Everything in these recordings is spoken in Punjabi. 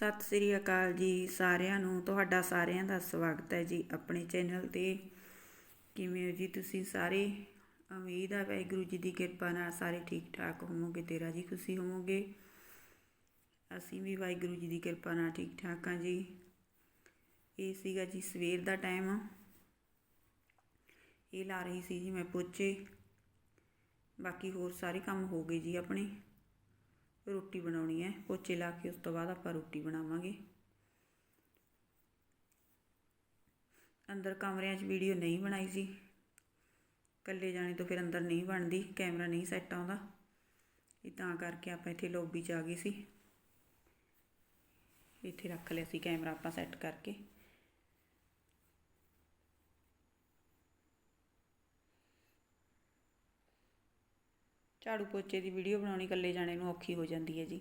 ਸਤਿ ਸ੍ਰੀ ਅਕਾਲ ਜੀ ਸਾਰਿਆਂ ਨੂੰ, ਤੁਹਾਡਾ ਸਾਰਿਆਂ ਦਾ ਸਵਾਗਤ ਹੈ ਜੀ ਆਪਣੇ ਚੈਨਲ ਤੇ। ਕਿਵੇਂ ਹੋ ਜੀ ਤੁਸੀਂ ਸਾਰੇ? ਉਮੀਦ ਹੈ ਵਾਹਿਗੁਰੂ ਜੀ ਦੀ ਕਿਰਪਾ ਨਾਲ ਸਾਰੇ ਠੀਕ ਠਾਕ ਹੋਵੋਗੇ ਤੇ ਰਾਜੀ ਖੁਸ਼ੀ ਹੋਵੋਗੇ। ਅਸੀਂ ਵੀ ਵਾਹਿਗੁਰੂ ਜੀ ਦੀ ਕਿਰਪਾ ਨਾਲ ਠੀਕ ਠਾਕ ਹਾਂ ਜੀ। ਇਹ ਸੀਗਾ ਜੀ ਸਵੇਰ ਦਾ ਟਾਈਮ। ਇਹ ਲਾ ਰਹੀ ਸੀ ਜੀ ਮੈਂ ਪੋਚੇ। ਬਾਕੀ ਹੋਰ ਸਾਰੇ ਕੰਮ ਹੋ ਗਏ ਜੀ ਆਪਣੇ। ਰੋਟੀ ਬਣਾਉਣੀ ਹੈ, ਪੋਚੇ ਲਾ ਕੇ ਉਸ ਤੋਂ ਬਾਅਦ ਆਪਾਂ ਰੋਟੀ ਬਣਾਵਾਂਗੇ। ਅੰਦਰ ਕਮਰਿਆਂ 'ਚ ਵੀਡੀਓ ਨਹੀਂ ਬਣਾਈ ਸੀ। ਇਕੱਲੇ ਜਾਣੇ ਤੋਂ ਫਿਰ ਅੰਦਰ ਨਹੀਂ ਬਣਦੀ, ਕੈਮਰਾ ਨਹੀਂ ਸੈੱਟ ਆਉਂਦਾ। ਇਹ ਤਾਂ ਕਰਕੇ ਆਪਾਂ ਇੱਥੇ ਲੌਬੀ 'ਚ ਆ ਗਏ ਸੀ। ਇੱਥੇ ਰੱਖ ਲਿਆ ਸੀ ਕੈਮਰਾ ਆਪਾਂ ਸੈੱਟ ਕਰਕੇ। ਝਾੜੂ ਪੋਚੇ ਦੀ ਵੀਡੀਓ ਬਣਾਉਣੀ, ਇਕੱਲੇ ਜਾਣੇ ਨੂੰ ਔਖੀ ਹੋ ਜਾਂਦੀ ਹੈ ਜੀ।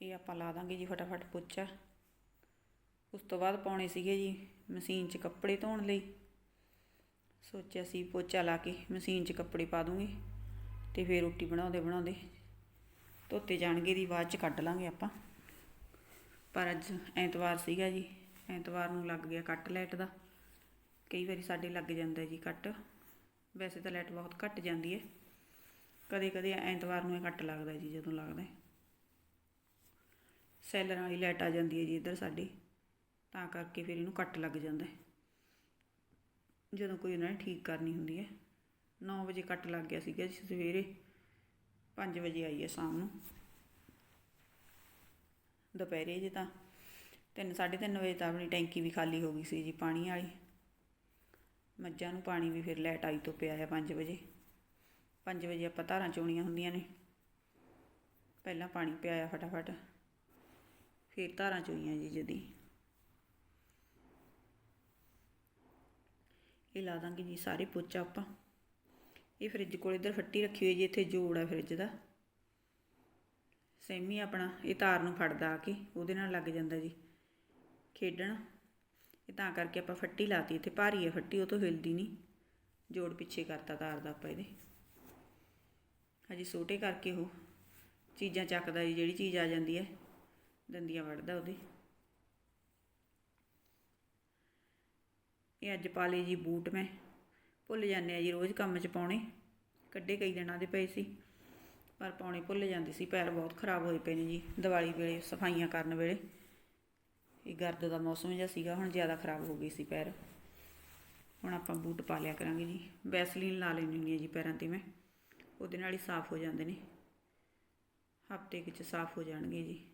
ਇਹ ਆਪਾਂ ਲਾ ਦਾਂਗੇ ਜੀ ਫਟਾਫਟ ਪੋਚਾ। ਉਸ ਤੋਂ ਬਾਅਦ ਪਾਉਣੇ ਸੀਗੇ ਜੀ ਮਸ਼ੀਨ 'ਚ ਕੱਪੜੇ ਧੋਣ ਲਈ। ਸੋਚਿਆ ਸੀ ਪੋਚਾ ਲਾ ਕੇ ਮਸ਼ੀਨ 'ਚ ਕੱਪੜੇ ਪਾ ਦੂੰਗੀ ਤੇ ਫਿਰ ਰੋਟੀ ਬਣਾਉਂਦੇ ਬਣਾਉਂਦੇ ਧੋਤੇ ਜਾਣਗੇ ਦੀ ਬਾਅਦ 'ਚ ਕੱਢ ਲਾਂਗੇ ਆਪਾਂ। ਪਰ ਅੱਜ ਐਤਵਾਰ ਸੀਗਾ ਜੀ, ਐਤਵਾਰ ਨੂੰ ਲੱਗ ਗਿਆ ਕੱਟ ਲਾਈਟ ਦਾ। ਕਈ ਵਾਰੀ ਸਾਡੇ ਲੱਗ ਜਾਂਦਾ ਜੀ ਕੱਟ। ਵੈਸੇ ਤਾਂ ਲਾਈਟ ਬਹੁਤ ਘੱਟ ਜਾਂਦੀ ਹੈ ਕਦੇ ਕਦੇ ਐਤਵਾਰ ਨੂੰ ਇਹ ਕੱਟ ਲੱਗਦਾ ਜੀ ਜਦੋਂ ਲੱਗਦਾ ਹੈ। ਸੈਲਰ ਵਾਲੀ ਲਾਈਟ ਆ ਜਾਂਦੀ ਹੈ ਜੀ ਇੱਧਰ ਸਾਡੀ। ਤਾਂ ਕਰਕੇ ਫਿਰ ਇਹਨੂੰ ਕੱਟ ਲੱਗ ਜਾਂਦਾ ਜਦੋਂ ਕੋਈ ਉਹਨਾਂ ਨੇ ਠੀਕ ਕਰਨੀ ਹੁੰਦੀ ਹੈ 9 ਵਜੇ ਕੱਟ ਲੱਗ ਗਿਆ ਸੀਗਾ ਜੀ ਸਵੇਰੇ। 5 ਵਜੇ ਆਈ ਹੈ ਸ਼ਾਮ ਨੂੰ। ਦੁਪਹਿਰੇ ਜੇ ਤਾਂ ਤਿੰਨ, ਸਾਢੇ ਤਿੰਨ ਵਜੇ ਤਾਂ ਆਪਣੀ ਟੈਂਕੀ ਵੀ ਖਾਲੀ ਹੋ ਗਈ ਸੀ ਜੀ ਪਾਣੀ ਵਾਲੀ। ਮੱਝਾਂ ਨੂੰ ਪਾਣੀ ਵੀ ਫਿਰ ਲੈਟ ਆਈ ਤੋਂ ਪਿਆ ਹੈ 5 ਵਜੇ। 5 ਵਜੇ ਆਪਾਂ ਧਾਰਾਂ ਚੋਣੀਆਂ ਹੁੰਦੀਆਂ ਨੇ। ਪਹਿਲਾਂ ਪਾਣੀ ਪਿਆਇਆ ਫਟਾਫਟ। ਫਿਰ ਧਾਰਾਂ ਚੋਈਆਂ ਜੀ ਜਦੀ। ਇਹ ਲਾ ਦਾਂਗੇ ਜੀ ਸਾਰੇ ਪੋਚਾ ਆਪਾਂ। ਇਹ ਫ੍ਰਿਜ ਕੋਲ ਇੱਧਰ ਫੱਟੀ ਰੱਖੀ ਹੋਈ ਜੀ, ਇੱਥੇ ਜੋੜ ਆ ਫ੍ਰਿਜ ਦਾ। ਸੈਮੀ ਆਪਣਾ, ਇਹ ਤਾਰ ਨੂੰ ਫੜਦਾ ਆ ਕੇ, ਉਹਦੇ ਨਾਲ ਲੱਗ ਜਾਂਦਾ ਜੀ। ਖੇਡਣ। ਇਹ ਤਾਂ ਕਰਕੇ ਆਪਾਂ ਫੱਟੀ ਲਾਤੀ, ਇੱਥੇ ਭਾਰੀ ਹੈ ਫੱਟੀ, ਉਹ ਤੋਂ ਹਿਲਦੀ ਨਹੀਂ। ਜੋੜ ਪਿੱਛੇ ਕਰਤਾ ਤਾਰ ਦਾ ਆਪਾਂ ਇਹਦੇ। ਹਜੇ ਛੋਟੇ ਕਰਕੇ ਉਹ ਚੀਜ਼ਾਂ ਚੱਕਦਾ ਜੀ, ਜਿਹੜੀ ਚੀਜ਼ ਆ ਜਾਂਦੀ ਹੈ, ਦੰਦੀਆਂ ਵੜਦਾ ਉਹਦੇ। ਇਹ ਅੱਜ ਪਾ ਲਏ ਜੀ ਬੂਟ ਮੈਂ। ਭੁੱਲ ਜਾਂਦੇ ਆ ਜੀ, ਰੋਜ਼ ਕੰਮ 'ਚ ਪਾਉਣੇ। ਕੱਢੇ ਕਈ ਦਿਨਾਂ ਦੇ ਪਏ ਸੀ, ਪਰ ਪਾਉਣੇ ਭੁੱਲ ਜਾਂਦੇ ਸੀ। ਪੈਰ ਬਹੁਤ ਖਰਾਬ ਹੋਏ ਪਏ ਨੇ ਜੀ, ਦੀਵਾਲੀ ਵੇਲੇ, ਸਫਾਈਆਂ ਕਰਨ ਵੇਲੇ। ਇਹ ਗਰਦ ਦਾ ਮੌਸਮ ਜਿਹਾ ਸੀਗਾ, ਹੁਣ ਜ਼ਿਆਦਾ ਖਰਾਬ ਹੋ ਗਈ ਸੀ ਪੈਰ। ਹੁਣ ਆਪਾਂ ਬੂਟ ਪਾ ਲਿਆ ਕਰਾਂਗੇ ਜੀ। ਵੈਸਲੀਨ ਲਾ ਲੈਣੀ ਹੁੰਦੀ ਹੈ ਜੀ ਪੈਰਾਂ ਤੇ ਮੈਂ। ਉਹਦੇ ਨਾਲ ਹੀ ਸਾਫ਼ ਹੋ ਜਾਂਦੇ ਨੇ। ਹਫ਼ਤੇ ਵਿੱਚ ਸਾਫ਼ ਹੋ ਜਾਣਗੇ ਜੀ।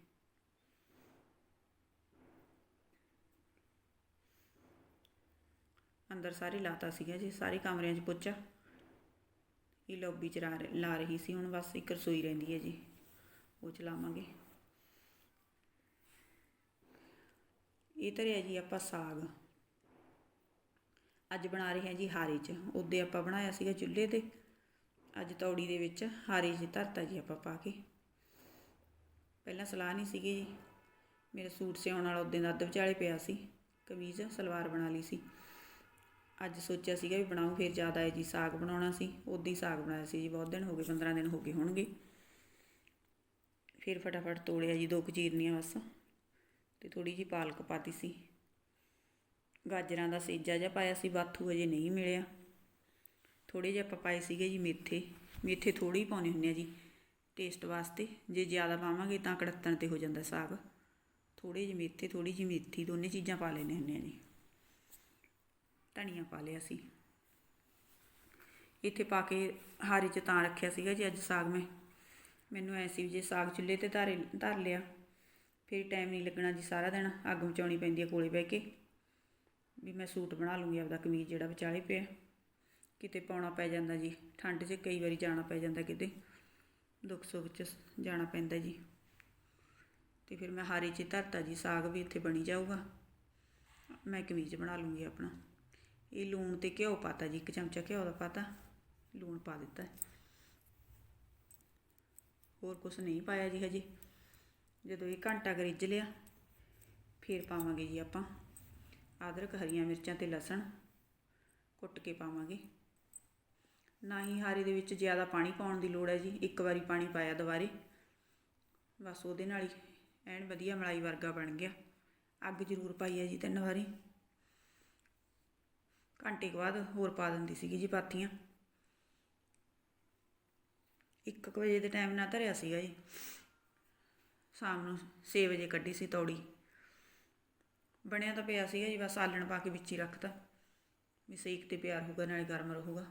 ਅੰਦਰ ਸਾਰੇ ਲਾਤਾ ਸੀਗਾ ਜੀ, ਸਾਰੇ ਕਮਰਿਆਂ 'ਚ ਪੁੱਛਾ ਇਹ ਲੌਬੀ 'ਚ ਲਾ ਲਾ ਰਹੀ ਸੀ, ਹੁਣ ਬਸ ਇੱਕ ਰਸੋਈ ਰਹਿੰਦੀ ਹੈ ਜੀ। ਉਹ ਚਲਾਵਾਂਗੇ। ਇਹ ਧਰਿਆ ਜੀ ਆਪਾਂ ਸਾਗ। ਅੱਜ ਬਣਾ ਰਹੇ ਹਾਂ ਜੀ ਹਾਰੇ 'ਚ। ਉਹਦੇ ਆਪਾਂ ਬਣਾਇਆ ਸੀਗਾ ਚੁੱਲ੍ਹੇ ਤੇ। ਅੱਜ ਤੌੜੀ ਦੇ ਵਿੱਚ ਹਾਰੇ 'ਚ ਧਰਤਾ ਜੀ ਆਪਾਂ ਪਾ ਕੇ। ਪਹਿਲਾਂ ਸਲਾਹ ਨਹੀਂ ਸੀਗੀ ਜੀ। ਮੇਰੇ ਸੂਟ ਸਿਉਣ ਵਾਲਾ ਉਹਦੇ ਦਾ ਅੱਧ ਵਿਚਾਲੇ ਪਿਆ ਸੀ। ਕਮੀਜ਼, ਸਲਵਾਰ ਬਣਾ ਲਈ ਸੀ। ਅੱਜ ਸੋਚਿਆ ਸੀਗਾ ਵੀ ਬਣਾਉ ਫਿਰ ਜ਼ਿਆਦਾ ਹੈ ਜੀ ਸਾਗ ਬਣਾਉਣਾ ਸੀ। ਉਦੋਂ ਹੀ ਸਾਗ ਬਣਾਇਆ ਸੀ ਜੀ, ਬਹੁਤ ਦਿਨ ਹੋ ਗਏ 15 ਦਿਨ ਹੋ ਗਏ ਹੋਣਗੇ। ਫਿਰ ਫਟਾਫਟ ਤੋੜਿਆ ਜੀ ਦੋ ਕੁ ਚੀਰਨੀਆਂ ਬਸ। ਤੇ ਥੋੜੀ ਜੀ ਪਾਲਕ ਪਾਤੀ ਸੀ। ਗਾਜਰਾਂ ਦਾ ਸੇਜਾ ਜਿਹਾ ਪਾਇਆ ਸੀ, ਬਾਥੂ ਅਜੇ ਨਹੀਂ ਮਿਲਿਆ। ਥੋੜੇ ਜਿਹਾ ਆਪਾਂ ਪਾਏ ਸੀਗੇ ਜੀ ਮੇਥੇ। ਮੇਥੇ ਥੋੜੀ ਹੀ ਪਾਉਣੇ ਹੁੰਦੇ ਆ ਜੀ ਟੇਸਟ ਵਾਸਤੇ। ਜੇ ਜ਼ਿਆਦਾ ਪਾਵਾਂਗੇ ਤਾਂ ਕੜੱਤਣ ਤੇ ਹੋ ਜਾਂਦਾ ਸਾਗ। ਥੋੜੇ ਜਿਹੇ ਮੇਥੇ ਥੋੜੀ ਜਿਹੀ ਮੇਥੀ, ਦੋਨੇ ਚੀਜ਼ਾਂ ਪਾ ਲੈਣੇ ਹੁੰਦੇ ਆ ਜੀ। ਧਨੀਆ ਪਾ ਲਿਆ ਸੀ। ਇੱਥੇ ਪਾ ਕੇ ਹਾਰੇ 'ਚ ਤਾਂ ਰੱਖਿਆ ਸੀਗਾ ਜੀ ਅੱਜ ਸਾਗ ਮੈਂ। ਮੈਨੂੰ ਐਸੀ ਵੀ ਜੇ ਸਾਗ ਚੁੱਲ੍ਹੇ ਤੇ ਧਾਰੇ ਧਰ ਲਿਆ ਫਿਰ ਟਾਈਮ ਨਹੀਂ ਲੱਗਣਾ ਜੀ, ਸਾਰਾ ਦਿਨ ਅੱਗ ਮਚਾਉਣੀ ਪੈਂਦੀ ਹੈ ਕੋਲੇ ਬਹਿ ਕੇ। ਵੀ ਮੈਂ ਸੂਟ ਬਣਾ ਲੂੰਗੀ, ਆਪਦਾ ਕਮੀਜ਼ ਜਿਹੜਾ ਵਿਚਾਲੇ ਪਿਆ। ਕਿਤੇ ਪਾਉਣਾ ਪੈ ਜਾਂਦਾ ਜੀ, ਠੰਡ 'ਚ ਕਈ ਵਾਰੀ ਜਾਣਾ ਪੈ ਜਾਂਦਾ ਕਿਤੇ। ਦੁੱਖ ਸੁੱਖ 'ਚ ਜਾਣਾ ਪੈਂਦਾ ਜੀ। ਤੇ ਫਿਰ ਮੈਂ ਹਾਰੇ 'ਚ ਧਰਤਾ ਜੀ, ਸਾਗ ਵੀ ਇੱਥੇ ਬਣੀ ਜਾਊਗਾ। ਮੈਂ ਕਮੀਜ਼ ਬਣਾ ਲੂੰਗੀ ਆਪਣਾ। ਇਹ ਲੂਣ ਤੇ ਘਿਓ ਪਾਤਾ ਜੀ, ਇੱਕ ਚਮਚਾ ਘਿਓ ਦਾ ਪਾਤਾ। ਲੂਣ ਪਾ ਦਿੱਤਾ। ਹੋਰ ਕੁਝ ਨਹੀਂ ਪਾਇਆ ਜੀ ਹਜੇ। ਜਦੋਂ ਇਹ ਘੰਟਾ ਕੁ ਲਿਆ, ਫਿਰ ਪਾਵਾਂਗੇ ਜੀ ਆਪਾਂ ਅਦਰਕ, ਹਰੀਆਂ ਮਿਰਚਾਂ ਤੇ ਲਸਣ ਕੁੱਟ ਕੇ ਪਾਵਾਂਗੇ। ਨਾ ਹੀ ਹਾਰੇ ਦੇ ਵਿੱਚ ਜ਼ਿਆਦਾ ਪਾਣੀ ਪਾਉਣ ਦੀ ਲੋੜ ਹੈ ਜੀ, ਇੱਕ ਵਾਰੀ ਪਾਣੀ ਪਾਇਆ ਦੁਬਾਰੇ, ਬਸ ਉਹਦੇ ਨਾਲ ਹੀ ਐਨ ਵਧੀਆ ਮਲਾਈ ਵਰਗਾ ਬਣ ਗਿਆ। ਅੱਗ ਜ਼ਰੂਰ ਪਾਈ ਹੈ ਜੀ ਤਿੰਨ ਵਾਰੀ। ਘੰਟੇ ਕੁ ਬਾਅਦ ਹੋਰ ਪਾ ਦਿੰਦੀ ਸੀਗੀ ਜੀ ਪਾਥੀਆਂ। ਇੱਕ ਵਜੇ ਦੇ ਟਾਈਮ ਨਾਲ ਧਰਿਆ ਸੀਗਾ ਜੀ। ਸ਼ਾਮ ਨੂੰ 6 ਵਜੇ ਕੱਢੀ ਸੀ ਤੌੜੀ। ਬਣਿਆ ਤਾਂ ਪਿਆ ਸੀਗਾ ਜੀ, ਬਸ ਆਲਣ ਪਾ ਕੇ ਵਿੱਚ ਹੀ ਰੱਖਤਾ। ਵੀ ਸੇਕ ਤੇ ਪਿਆਰ ਹੋਊਗਾ, ਨਾਲੇ ਗਰਮ ਰਹੂਗਾ।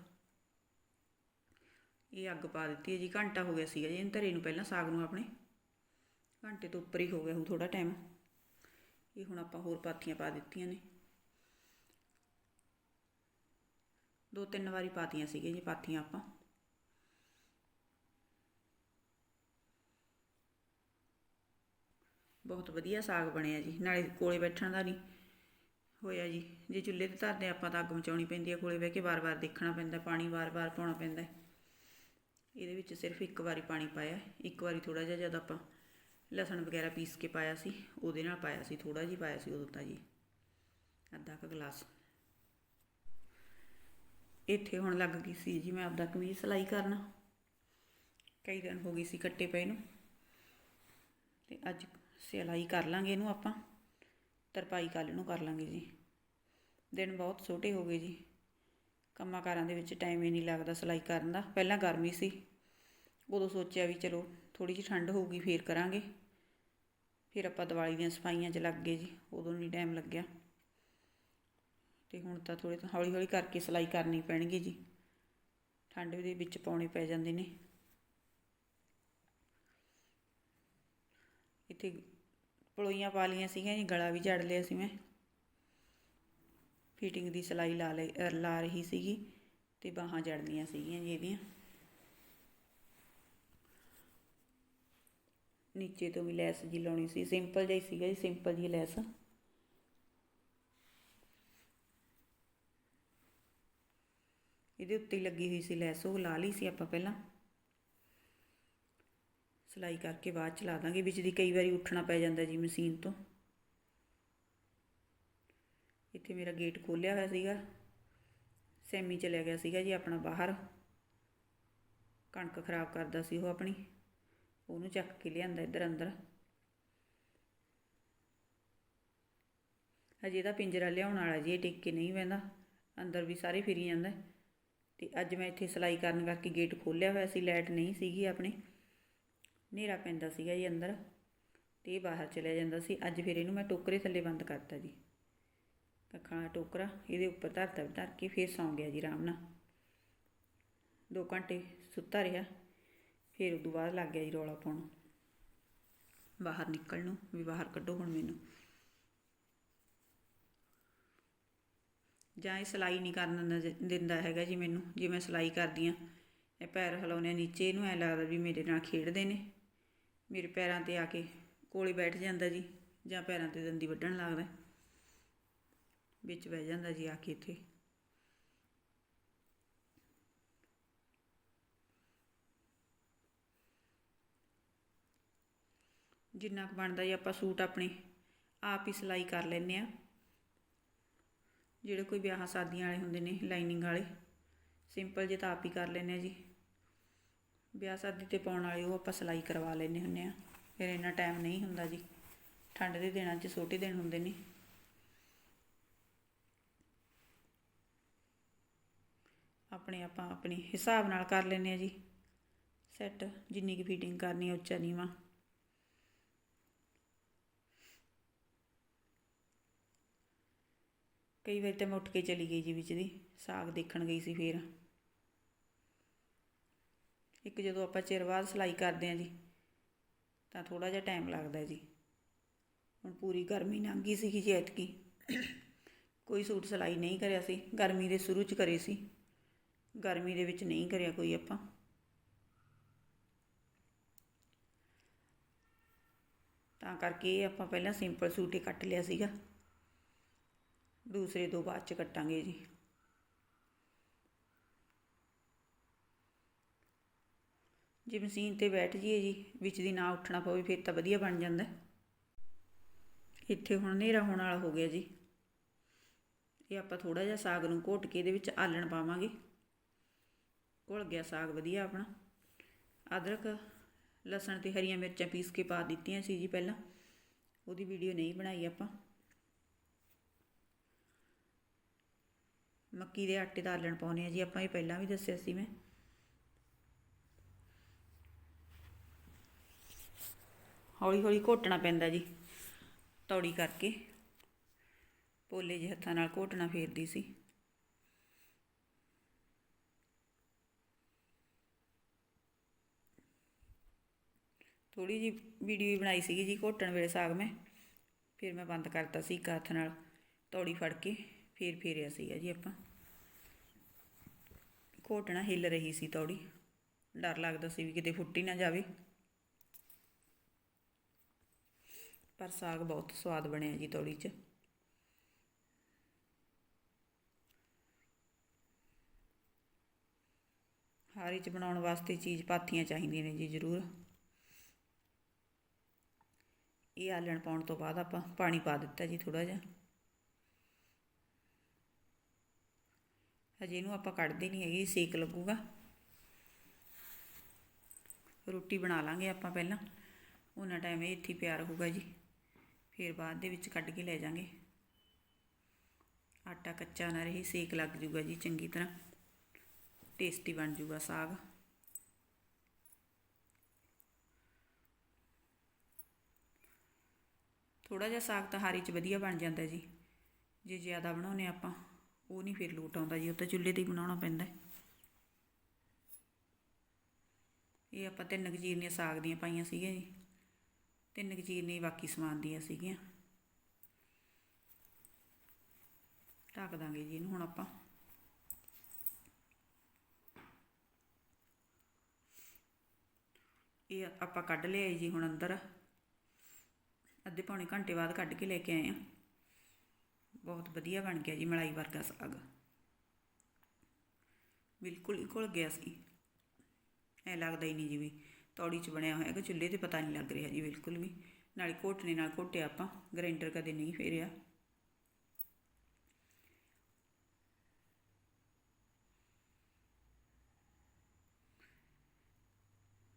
ਇਹ ਅੱਗ ਪਾ ਦਿੱਤੀ ਹੈ ਜੀ, ਘੰਟਾ ਹੋ ਗਿਆ ਸੀਗਾ ਜੀ, ਇਹਨੂੰ ਧਰੇ ਨੂੰ ਪਹਿਲਾਂ ਸਾਗ ਨੂੰ ਆਪਣੇ। ਘੰਟੇ ਤੋਂ ਉੱਪਰ ਹੀ ਹੋ ਗਿਆ ਹੁਣ ਥੋੜਾ ਟਾਈਮ ਇਹ ਹੁਣ ਆਪਾਂ ਹੋਰ ਪਾਥੀਆਂ ਪਾ ਦਿੱਤੀਆਂ ਨੇ। ਦੋ ਤਿੰਨ ਵਾਰੀ ਪਾਤੀਆਂ ਸੀਗੀਆਂ ਜੀ ਪਾਥੀਆਂ ਆਪਾਂ। ਬਹੁਤ ਵਧੀਆ ਸਾਗ ਬਣਿਆ ਜੀ, ਨਾਲੇ ਕੋਲੇ ਬੈਠਣ ਦਾ ਨਹੀਂ ਹੋਇਆ ਜੀ, ਜੇ ਚੁੱਲ੍ਹੇ ਤੇ ਧਰਦੇ ਆਪਾਂ ਤਾਂ ਅੱਗ ਮਚਾਉਣੀ ਪੈਂਦੀ ਹੈ, ਕੋਲੇ ਬਹਿ ਕੇ ਵਾਰ-ਵਾਰ ਦੇਖਣਾ ਪੈਂਦਾ, ਪਾਣੀ ਵਾਰ-ਵਾਰ ਪਾਉਣਾ ਪੈਂਦਾ ਇਹਦੇ ਵਿੱਚ ਸਿਰਫ ਇੱਕ ਵਾਰੀ ਪਾਣੀ ਪਾਇਆ, ਇੱਕ ਵਾਰੀ ਥੋੜਾ ਜਿਹਾ ਜਦ ਆਪਾਂ ਲਸਣ ਵਗੈਰਾ ਪੀਸ ਕੇ ਪਾਇਆ ਸੀ, ਉਹਦੇ ਨਾਲ ਪਾਇਆ ਸੀ ਥੋੜਾ ਜਿਹਾ ਪਾਇਆ ਸੀ ਉਦੋਂ ਤਾਂ ਜੀ, ਅੱਧਾ ਕੁ ਗਲਾਸ। ਇੱਥੇ ਹੁਣ ਲੱਗ ਗਈ ਸੀ ਜੀ ਮੈਂ ਆਪਦਾ ਕਮੀਜ਼ ਸਿਲਾਈ ਕਰਨਾ, ਕਈ ਦਿਨ ਹੋ ਗਈ ਸੀ ਕੱਟੇ ਪਏ ਨੂੰ, ਤੇ ਅੱਜ ਸਿਲਾਈ ਕਰ ਲਾਂਗੇ ਇਹਨੂੰ ਆਪਾਂ। ਤਰਪਾਈ ਕੱਲ੍ਹ ਨੂੰ ਕਰ ਲਾਂਗੇ ਜੀ। ਦਿਨ ਬਹੁਤ ਛੋਟੇ ਹੋ ਗਏ ਜੀ। ਕੰਮਾਂ ਕਾਰਾਂ ਦੇ ਵਿੱਚ ਟਾਈਮ ਹੀ ਨਹੀਂ ਲੱਗਦਾ ਸਿਲਾਈ ਕਰਨ ਦਾ। ਪਹਿਲਾਂ ਗਰਮੀ ਸੀ। ਉਦੋਂ ਸੋਚਿਆ ਵੀ ਚਲੋ ਥੋੜੀ ਜਿਹੀ ਠੰਡ ਹੋਊਗੀ, ਫੇਰ ਕਰਾਂਗੇ। ਫਿਰ ਆਪਾਂ ਦੀਵਾਲੀ ਦੀਆਂ ਸਫਾਈਆਂ 'ਚ ਲੱਗ ਗਏ ਜੀ। ਉਦੋਂ ਨਹੀਂ ਟਾਈਮ ਲੱਗਿਆ। ਤੇ ਹੁਣ ਤਾਂ ਥੋੜੇ ਹੌਲੀ ਹੌਲੀ ਕਰਕੇ ਸਿਲਾਈ ਕਰਨੀ ਪੈਣਗੀ ਜੀ। ਠੰਡ ਦੇ ਵਿੱਚ ਪਾਉਣੇ ਪੈ ਜਾਂਦੇ ਨੇ। ਇੱਥੇ ਪਲੋਈਆਂ ਪਾ ਲਈਆਂ ਸੀਗੀਆਂ ਜੀ, ਗਲਾ ਵੀ ਜੜ ਲਿਆ ਸੀ ਮੈਂ। ਫਿਟਿੰਗ ਦੀ ਸਿਲਾਈ ਲਾ ਲਈ ਲਾ ਰਹੀ ਸੀਗੀ ਤੇ ਬਾਹਾਂ ਜੜਨੀਆਂ ਸੀਗੀਆਂ ਜੀ ਇਹਦੀਆਂ। ਨੀਚੇ ਤੋਂ ਵੀ ਲੈਸ ਜੀ ਲਾਉਣੀ ਸੀ ਸਿੰਪਲ ਜਿਹਾ ਹੀ ਸੀਗਾ ਜੀ ਸਿੰਪਲ ਜੀ ਲੈਸ। ਇਹਦੇ ਉੱਤੇ ਲੱਗੀ ਹੋਈ ਸੀ ਲੈਸ, ਉਹ ਲਾ ਲਈ ਸੀ ਆਪਾਂ ਪਹਿਲਾਂ। ਸਿਲਾਈ ਕਰਕੇ ਬਾਅਦ ਚ ਲਾ ਦਾਂਗੇ, ਵਿੱਚ ਦੀ ਕਈ ਵਾਰੀ ਉੱਠਣਾ ਪੈ ਜਾਂਦਾ ਜੀ ਮਸ਼ੀਨ ਤੋਂ। ਇੱਥੇ ਮੇਰਾ ਗੇਟ ਖੋਲਿਆ ਹੋਇਆ ਸੀਗਾ, ਸੈਮੀ ਚਲਿਆ ਗਿਆ ਸੀਗਾ ਜੀ ਆਪਣਾ ਬਾਹਰ। ਕਣਕ ਖਰਾਬ ਕਰਦਾ ਸੀ ਉਹ ਆਪਣੀ, ਉਹਨੂੰ ਚੱਕ ਕੇ ਲਿਆਂਦਾ ਇੱਧਰ ਅੰਦਰ। ਹਜੇ ਤਾਂ ਪਿੰਜਰਾ ਲਿਆਉਣ ਵਾਲਾ ਜੀ, ਇਹ ਟਿਕ ਕੇ ਨਹੀਂ ਬਹਿੰਦਾ ਅੰਦਰ ਵੀ ਸਾਰੇ ਫਿਰੀ ਜਾਂਦਾ। ਤੇ ਅੱਜ ਮੈਂ ਇੱਥੇ ਸਿਲਾਈ ਕਰਨ ਕਰਕੇ ਗੇਟ ਖੋਲਿਆ ਹੋਇਆ ਸੀ, ਲਾਈਟ ਨਹੀਂ ਸੀਗੀ ਆਪਣੀ। ਹਨੇਰਾ ਪੈਂਦਾ ਸੀਗਾ ਜੀ ਅੰਦਰ ਤੇ ਇਹ ਬਾਹਰ ਚਲਿਆ ਜਾਂਦਾ ਸੀ। ਅੱਜ ਫਿਰ ਇਹਨੂੰ ਮੈਂ ਟੋਕਰੇ ਥੱਲੇ ਬੰਦ ਕਰਤਾ ਜੀ। ਕੱਖਾਂ ਵਾਲਾ ਟੋਕਰਾ, ਇਹਦੇ ਉੱਪਰ ਧਰਤਾ ਧਰ ਕੇ ਫਿਰ ਸੌਂ ਗਿਆ ਜੀ ਆਰਾਮ ਨਾਲ। ਦੋ ਘੰਟੇ ਸੁੱਤਾ ਰਿਹਾ, ਫਿਰ ਉਦੋਂ ਬਾਅਦ ਲੱਗ ਗਿਆ ਜੀ ਰੌਲਾ ਪਾਉਣ। ਬਾਹਰ ਨਿਕਲਣ ਨੂੰ, ਵੀ ਬਾਹਰ ਕੱਢੋ ਹੁਣ ਮੈਨੂੰ। ਜਾਂ ਇਹ ਸਿਲਾਈ ਨਹੀਂ ਕਰਨ ਦਿੰਦਾ ਹੈਗਾ ਜੀ ਮੈਨੂੰ, ਜੇ ਮੈਂ ਸਿਲਾਈ ਕਰਦੀ ਆ ਇਹ ਪੈਰ ਹਿਲਾਉਂਦੇ ਨੀਚੇ, ਇਹਨੂੰ ਐ ਲੱਗਦਾ ਵੀ ਮੇਰੇ ਨਾਲ ਖੇਡਦੇ ਨੇ। ਮੇਰੇ ਪੈਰਾਂ ਤੇ ਆ ਕੇ ਕੋਲੇ ਬੈਠ ਜਾਂਦਾ ਜੀ, ਜਾਂ ਪੈਰਾਂ ਤੇ ਦੰਦੀ ਵੱਢਣ ਲੱਗਦਾ। ਵਿੱਚ ਬਹਿ ਜਾਂਦਾ ਜੀ ਆ ਕੇ ਇੱਥੇ। ਜਿੰਨਾ ਕੁ ਬਣਦਾ ਜੀ ਆਪਾਂ ਸੂਟ ਆਪਣੇ ਆਪ ਹੀ ਸਿਲਾਈ ਕਰ ਲੈਂਦੇ ਆ ਜਿਹੜੇ ਕੋਈ ਵਿਆਹਾਂ ਸ਼ਾਦੀਆਂ ਵਾਲੇ ਹੁੰਦੇ ਨੇ, ਲਾਈਨਿੰਗ ਵਾਲੇ, ਸਿੰਪਲ ਜੇ ਤਾਂ ਆਪ ਹੀ ਕਰ ਲੈਂਦੇ ਆ ਜੀ। ਵਿਆਹ ਸ਼ਾਦੀ ਤੇ ਪਾਉਣ ਵਾਲੇ ਉਹ ਆਪਾਂ ਸਿਲਾਈ ਕਰਵਾ ਲੈਂਦੇ ਹੁੰਦੇ ਆ ਫਿਰ ਇੰਨਾ ਟਾਈਮ ਨਹੀਂ ਹੁੰਦਾ ਜੀ। ਠੰਡ ਦੇ ਦਿਨਾਂ 'ਚ ਛੋਟੇ ਦਿਨ ਹੁੰਦੇ ਨੇ। ਆਪਣੇ ਆਪਾਂ ਆਪਣੇ ਹਿਸਾਬ ਨਾਲ ਕਰ ਲੈਂਦੇ ਆ ਜੀ। ਸੈੱਟ ਜਿੰਨੀ ਕੁ ਫਿਟਿੰਗ ਕਰਨੀ ਹੈ ਉੱਚਾ ਨੀਵਾਂ। ਕਈ ਵਾਰ ਤਾਂ ਮੈਂ ਉੱਠ ਕੇ ਚਲੀ ਗਈ ਜੀ ਵਿੱਚ ਦੀ। ਸਾਗ ਦੇਖਣ ਗਈ ਸੀ ਫੇਰ। ਇੱਕ ਜਦੋਂ ਆਪਾਂ ਚਿਰ ਬਾਅਦ ਸਿਲਾਈ ਕਰਦੇ ਆ ਜੀ, ਤਾਂ ਥੋੜਾ ਜਿਹਾ ਟਾਈਮ ਲੱਗਦਾ ਜੀ। ਹੁਣ ਪੂਰੀ ਗਰਮੀ ਲੰਘ ਗਈ ਸੀਗੀ ਜੀ ਐਤਕੀ। ਕੋਈ ਸੂਟ ਸਿਲਾਈ ਨਹੀਂ ਕਰਿਆ ਸੀ। ਗਰਮੀ ਦੇ ਸ਼ੁਰੂ ਚ ਕਰੇ ਸੀ। ਗਰਮੀ ਦੇ ਵਿੱਚ ਨਹੀਂ ਕਰਿਆ ਕੋਈ ਆਪਾਂ। ਤਾਂ ਕਰਕੇ ਆਪਾਂ ਪਹਿਲਾਂ ਸਿੰਪਲ ਸੂਟ ਹੀ ਕੱਟ ਲਿਆ ਸੀਗਾ। ਦੂਸਰੇ ਦੋ ਬਾਅਦ ਚ ਕੱਟਾਂਗੇ ਜੀ। ਜੇ ਮਸ਼ੀਨ ਤੇ ਬੈਠ ਜੀਏ ਜੀ, ਵਿੱਚ ਦੀ ਨਾ ਉੱਠਣਾ ਪਵੇ, ਫਿਰ ਤਾਂ ਵਧੀਆ ਬਣ ਜਾਂਦਾ। ਇੱਥੇ ਹੁਣ ਹਨੇਰਾ ਹੋਣ ਵਾਲਾ ਹੋ ਗਿਆ ਜੀ। ਇਹ ਆਪਾਂ ਥੋੜਾ ਜਿਹਾ ਸਾਗ ਨੂੰ ਘੋਟ ਕੇ ਇਹਦੇ ਵਿੱਚ ਆਲਣ ਪਾਵਾਂਗੇ। ਘੁਲ ਗਿਆ ਸਾਗ ਵਧੀਆ ਆਪਣਾ। ਅਦਰਕ, ਲਸਣ ਤੇ ਹਰੀਆਂ ਮਿਰਚਾਂ ਪੀਸ ਕੇ ਪਾ ਦਿੱਤੀਆਂ ਸੀ ਜੀ ਪਹਿਲਾਂ। ਉਹਦੀ ਵੀਡੀਓ ਨਹੀਂ ਬਣਾਈ ਆਪਾਂ। ਮੱਕੀ ਦੇ ਆਟੇ ਦਾ ਆਲਣ ਪਾਉਨੇ ਆ ਜੀ, ਆਪਾਂ ਇਹ ਪਹਿਲਾਂ ਵੀ ਦੱਸਿਆ ਸੀ ਮੈਂ। ਹੌਲੀ ਹੌਲੀ ਘੋਟਣਾ ਪੈਂਦਾ ਜੀ, ਤੌੜੀ ਕਰਕੇ। ਪੋਲੇ ਜਿਹੇ ਹੱਥਾਂ ਨਾਲ ਘੋਟਣਾ ਫੇਰਦੀ ਸੀ। ਥੋੜੀ ਜੀ ਵੀਡੀਓ ਵੀ ਬਣਾਈ ਸੀਗੀ ਜੀ ਘੋਟਣ ਵੇਲੇ ਸਾਗ ਮੈਂ। ਫਿਰ ਮੈਂ ਬੰਦ ਕਰਤਾ ਸੀ ਇੱਕ ਹੱਥ ਨਾਲ, ਤੌੜੀ ਫੜ ਕੇ ਫੇਰ ਫੇਰਿਆ ਸੀਗਾ ਜੀ ਆਪਾਂ। ਘੋਟਣਾ ਹਿੱਲ ਰਹੀ ਸੀ ਤੌੜੀ। ਡਰ ਲੱਗਦਾ ਸੀ ਵੀ ਕਿਤੇ ਫੁੱਟੀ ਨਾ ਜਾਵੇ। ਪਰ ਸਾਗ ਬਹੁਤ ਸਵਾਦ ਬਣਿਆ ਜੀ ਤੌੜੀ 'ਚ। ਹਾਰੀ 'ਚ ਬਣਾਉਣ ਵਾਸਤੇ ਚੀਜ਼ ਪਾਥੀਆਂ ਚਾਹੀਦੀਆਂ ਨੇ ਜੀ ਜ਼ਰੂਰ। ਇਹ ਆਲਣ ਪਾਉਣ ਤੋਂ ਬਾਅਦ ਆਪਾਂ ਪਾਣੀ ਪਾ ਦਿੱਤਾ ਜੀ ਥੋੜਾ ਜਿਹਾ। ਹਜੇ ਇਹਨੂੰ ਆਪਾਂ ਕੱਢਦੇ ਨਹੀਂ ਹੈਗੇ, ਸੇਕ ਲੱਗੂਗਾ। ਰੋਟੀ ਬਣਾ ਲਾਂਗੇ ਆਪਾਂ ਪਹਿਲਾਂ। ਉਹਨਾਂ ਟਾਈਮ ਇਹ ਇੱਥੇ ਪਿਆਰ ਹੋਊਗਾ ਜੀ। ਫਿਰ ਬਾਅਦ ਦੇ ਵਿੱਚ ਕੱਢ ਕੇ ਲੈ ਜਾਾਂਗੇ ਆਟਾ ਕੱਚਾ ਨਾ ਰਹੇ, ਸੇਕ ਲੱਗ ਜੂਗਾ ਜੀ ਚੰਗੀ ਤਰ੍ਹਾਂ। ਟੇਸਟੀ ਬਣ ਜੂਗਾ ਸਾਗ। ਥੋੜਾ ਜਿਹਾ ਸਾਗ ਤਾਂ ਹਾਰੀ 'ਚ ਵਧੀਆ ਬਣ ਜਾਂਦਾ ਜੀ। ਜੇ ਜ਼ਿਆਦਾ ਬਣਾਉਨੇ ਆਪਾਂ, ਉਹ ਨਹੀਂ ਫਿਰ ਲੋਟ ਆਉਂਦਾ ਜੀ, ਉਹ ਤਾਂ ਚੁੱਲ੍ਹੇ ਤੇ ਹੀ ਬਣਾਉਣਾ ਪੈਂਦਾ ਇਹ ਆਪਾਂ ਤਿੰਨ ਕੁ ਸਾਗ ਦੀਆਂ ਪਾਈਆਂ ਸੀਗੀਆਂ ਜੀ। ਤਿੰਨ ਕੁ ਚੀਰਨੀਆਂ ਬਾਕੀ ਸਮਾਨ ਦੀਆਂ ਸੀਗੀਆਂ। ਢੱਕ ਦਾਂਗੇ ਜੀ ਇਹਨੂੰ ਹੁਣ ਆਪਾਂ। ਇਹ ਆਪਾਂ ਕੱਢ ਲਿਆ ਜੀ ਹੁਣ ਅੰਦਰ। ਅੱਧੇ ਪੌਣੇ ਘੰਟੇ ਬਾਅਦ ਕੱਢ ਕੇ ਲੈ ਕੇ ਆਏ ਆ। ਬਹੁਤ ਵਧੀਆ ਬਣ ਗਿਆ ਜੀ ਮਲਾਈ ਵਰਗਾ ਸਾਗ। ਬਿਲਕੁਲ ਹੀ ਘੁਲ ਗਿਆ ਸੀ। ਐ ਲੱਗਦਾ ਹੀ ਨਹੀਂ ਜੀ ਵੀ ਤੌੜੀ 'ਚ ਬਣਿਆ ਹੋਇਆ ਕਿ ਚੁੱਲ੍ਹੇ ਤੇ ਪਤਾ ਨਹੀਂ ਲੱਗ ਰਿਹਾ ਜੀ ਬਿਲਕੁਲ ਵੀ। ਨਾਲੇ ਘੋਟਣੇ ਨਾਲ ਘੋਟਿਆ ਆਪਾਂ ਗ੍ਰਾਈਂਡਰ ਕਦੇ ਨਹੀਂ ਫੇਰਿਆ।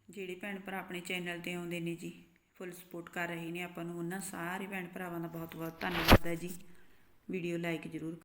ਜਿਹੜੇ ਭੈਣ ਭਰਾ ਆਪਣੇ ਚੈਨਲ ਤੇ ਆਉਂਦੇ ਨੇ ਜੀ ਫੁੱਲ ਸਪੋਰਟ ਕਰ ਰਹੇ ਨੇ ਆਪਾਂ ਨੂੰ, ਉਹਨਾਂ ਸਾਰੇ ਭੈਣ ਭਰਾਵਾਂ ਦਾ ਬਹੁਤ ਬਹੁਤ ਧੰਨਵਾਦ ਹੈ ਜੀ। ਵੀਡੀਓ ਲਾਈਕ ਜ਼ਰੂਰ